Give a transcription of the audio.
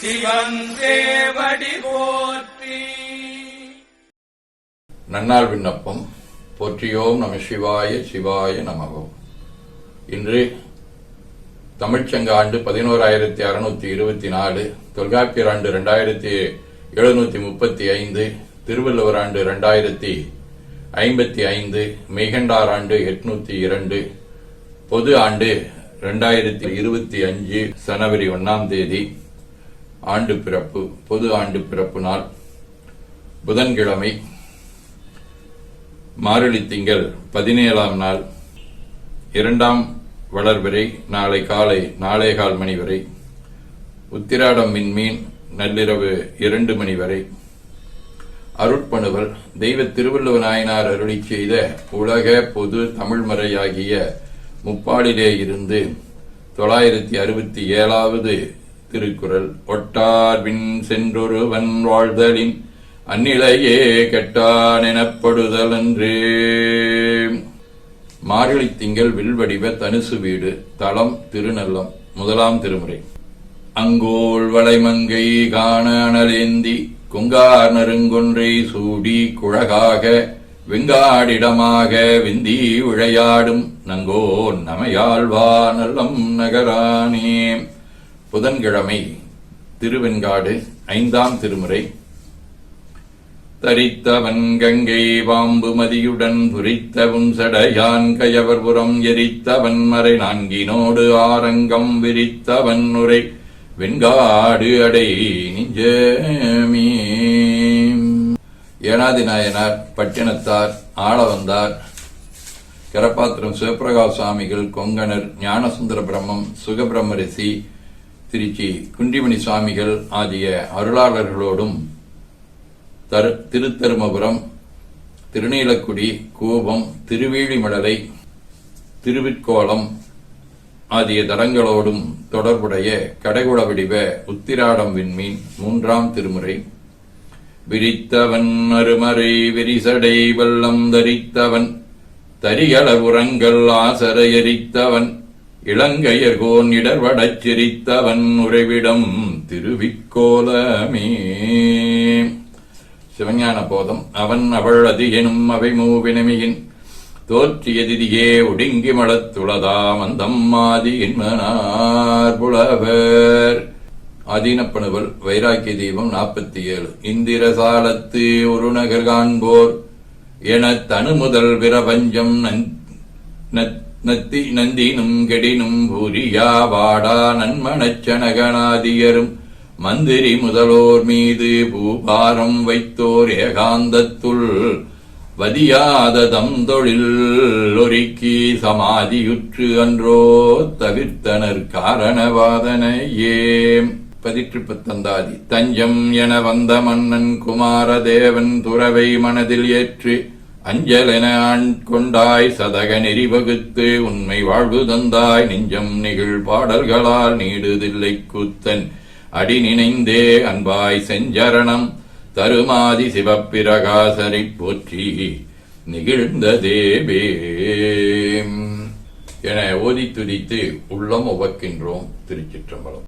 சிவன் போற்றி. நன்னால் விண்ணப்பம். போற்றியோம் நம சிவாய சிவாய நமவோம் இன்று தமிழ்ச்சங்க ஆண்டு பதினோராயிரத்தி அறுநூத்தி இருபத்தி நாலு தொல்காப்பியர் ஆண்டு ரெண்டாயிரத்தி எழுநூத்தி முப்பத்தி ஐந்து திருவள்ளுவர் ஆண்டு ரெண்டாயிரத்தி ஐம்பத்தி ஐந்து மெய்கண்டார் ஆண்டு எட்நூத்தி இரண்டு பொது ஆண்டு ரெண்டாயிரத்தி இருபத்தி அஞ்சு ஜனவரி ஒன்னாம் தேதி ஆண்டு பிறப்பு பொது ஆண்டு பிறப்பு நாள் புதன்கிழமை மாரளி திங்கள் பதினேழாம் நாள் இரண்டாம் வளர்வரை நாளை காலை நாளேகால் மணி வரை உத்திராடம் மின்மீன் நள்ளிரவு இரண்டு மணி வரை அருட்பணுவல் தெய்வ திருவள்ளுவ நாயனார் அருளி செய்த உலக பொது தமிழ்மறையாகிய முப்பாடிலே இருந்து தொள்ளாயிரத்தி அறுபத்தி ஏழாவது திருக்குறள் ஒட்டார்பின் சென்றொருவன் வாழ்தலின் அந்நிலையே கெட்டான் எனப்படுதல் என்றே மார்கழி திங்கள் வில்வடிவ தனுசு வீடு தளம் திருநல்லம் முதலாம் திருமுறை. அங்கோல் வளைமங்கை காண அனலேந்தி குங்கார் நெருங்கொன்றை சூடி குழகாக வெங்காடிடமாக விந்தி உழையாடும் நங்கோ நமையாழ்வா நல்லம் நகரானே. புதன்கிழமை திருவெண்காடு ஐந்தாம் திருமுறை. தரித்தவன் கங்கை பாம்பு மதியுடன் துரித்தவும் சடையான் கயவர்புறம் எரித்தவன் மறை நான்கினோடு ஆரங்கம் விரித்தவன் உரை. வெண்காடு அடை நிஜமீ ஏனாதி நாயனார் பட்டினத்தார் ஆளவந்தார் கரப்பாத்திரம் சிவபிரகாஷ் சுவாமிகள் கொங்கணர் ஞானசுந்தர பிரம்மம் சுகபிரம்மரிசி ரிஷி திருச்சி குண்டிமணி சுவாமிகள் ஆகிய அருளாளர்களோடும் தரு திருத்தருமபுரம் திருநீலக்குடி கோபம் திருவேழிமடலை திருவிற்கோலம் ஆகிய தலங்களோடும் தொடர்புடைய கடைகுள வடிவ உத்திராடம் விண்மீன் மூன்றாம் திருமுறை. விரித்தவன் அருமறை விரிசடை வல்லம் தரித்தவன் தரியளவுரங்கள் ஆசர எரித்தவன் இளங்கையர்கோன் இடர்வடச் சிரித்தவன் உறைவிடம் திருவிக்கோலமே. சிவஞான போதம் அவன் அவள் அது எனும் அவை மூவினமியின் தோற்றிய திதியே ஒடுங்கி மலத்துளதா மந்தம் ஆதி என்மனார் புலவர். ஆதீனப்பணுவல் வைராக்கிய தீபம் நாற்பத்தி ஏழு இந்திரசாலத்து ஒரு நகர் காண்போர் என தனு முதல் பிரபஞ்சம் நத்தி நந்தினும் கெடினும் பூரியா வாடா நன்மணச்சனகனாதியரும் மந்திரி முதலோர் மீது பூபாரம் வைத்தோர் ஏகாந்தத்துள். வதியாததம் தொழில் ஒருக்கி சமாதியுற்று அன்றோ தவிர்த்தனர் காரணவாதனையே. பதிற்று பத்தந்தாதி தஞ்சம் என வந்த மன்னன் குமாரதேவன் துறவை மனதில் ஏற்று அஞ்சலென கொண்டாய் சதக நெறி வகுத்து உண்மை வாழ்வு தந்தாய் நெஞ்சம் நிகழ் பாடல்களால் நீடுதில்லை கூத்தன் அடி நினைந்தே அன்பாய் செஞ்சரணம் தருமாதி சிவப்பிரகாசரை போற்றி நிகழ்ந்த தேவே என ஓதி துதித்து உள்ளம் உவக்கின்றோம் திருச்சிற்றம்பலம்.